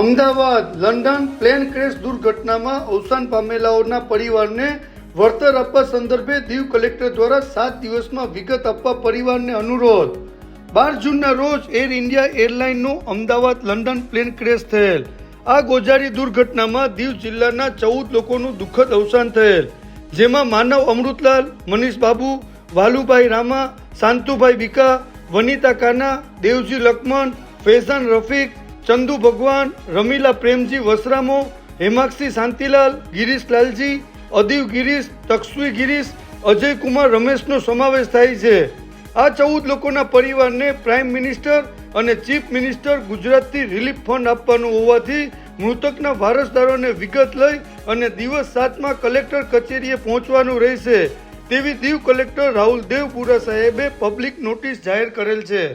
Ahmedabad, London, plane crash દુર્ઘટનામાં અવસાન પામેલાઓના પરિવારને વળતર આપવા સંદર્ભે દીવ કલેક્ટર દ્વારા સાત દિવસમાં વિગત આપવા પરિવારને અનુરોધ. બાર જૂનના રોજ એર ઇન્ડિયા એરલાઇનનું અમદાવાદ, લંડન, પ્લેન ક્રેશ થયેલ. આ ગોજારી દુર્ઘટનામાં દીવ જિલ્લાના ચૌદ લોકોનું દુઃખદ અવસાન થયેલ. જેમાં માનવ અમૃતલાલ, મનીષ બાબુ, વાલુભાઈ રામા, શાંતુભાઈ બીકા, વનિતા કાના, દેવજી લક્ષ્મણ, ફેઝાન રફીક ચંદુ ભગવાન, રમીલા પ્રેમજી વસરામો, હેમાક્ષી શાંતિલાલ, ગિરીશ લાલજી, અદીવ ગિરીશ તક્ષવી ગિરીશ અજય કુમાર રમેશનો સમાવેશ થાય છે. આ ચૌદ લોકોના પરિવારને પ્રાઇમ મિનિસ્ટર અને ચીફ મિનિસ્ટર ગુજરાતથી રિલીફ ફંડ આપવાનું હોવાથી મૃતકના વારસદારોને વિગત લઈ અને દિવસ સાતમાં કલેક્ટર કચેરીએ પહોંચવાનું રહેશે. તેવી દીવ કલેક્ટર રાહુલ દેવપુરા સાહેબે પબ્લિક નોટિસ જાહેર કરેલ છે.